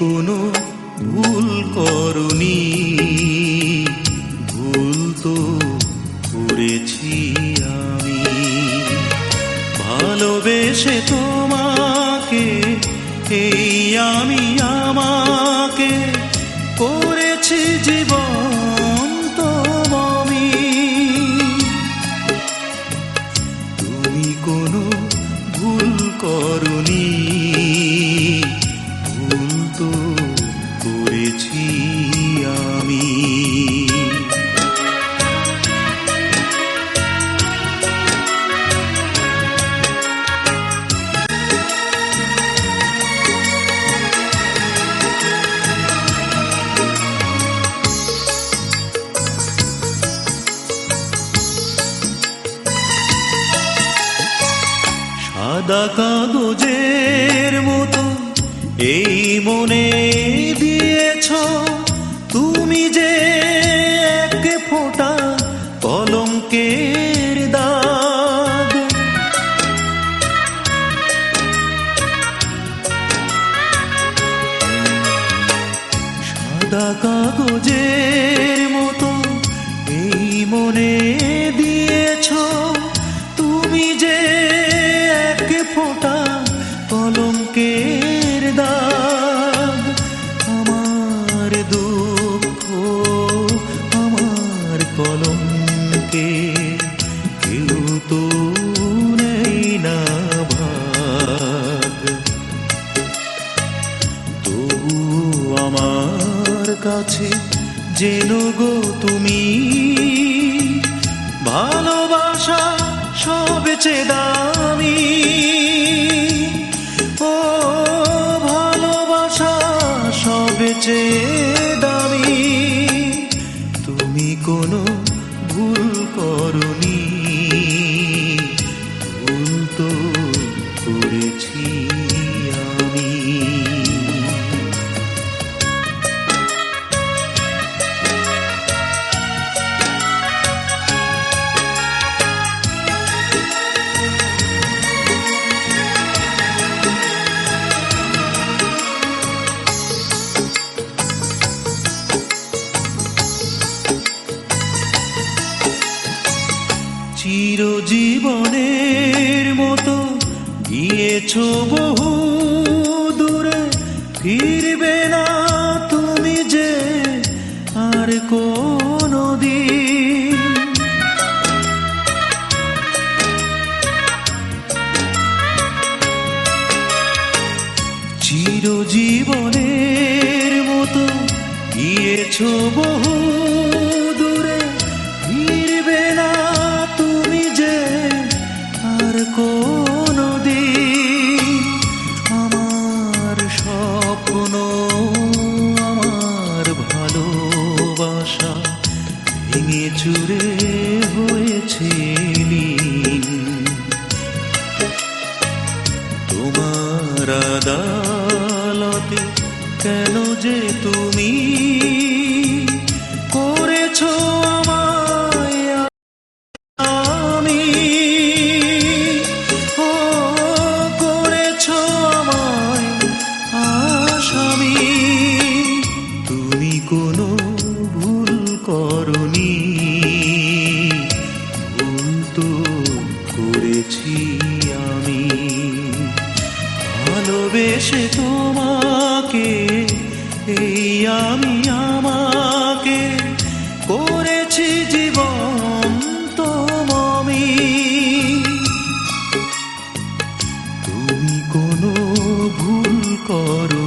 কোনো ভুল করুনি। ভুল তো করেছি আমি। ভালোবেসে তোমাকে এই আমি আমাকে করেছি জীবন। সাদা কাগজের মতো এই মনে দিয়েছ তুমি যে এক ফোঁটা কলঙ্কের দাগ। সাদা কাগজের মতো এই মনে দিয়েছ ফোঁটা কলঙ্কের দাগ। আমার দুঃখ, আমার কলঙ্কে কেউ তো না আমার কাছে যেন গো তুমি, ভালোবাসা সবচেয়ে সবচেয়ে চিরজীবনের মতো গিয়েছ বহু দূরে। ফিরবে না তুমি যে আর কোনো দিন চিরজীবনের মতো গিয়েছ বহু হয়েছে তোমার আদালতে কেন যে তুমি করেছ আমায় ভালোবেসে তোমাকে এই আমি আমাকে করেছি জীবন তোমি তুমি কোনো ভুল করো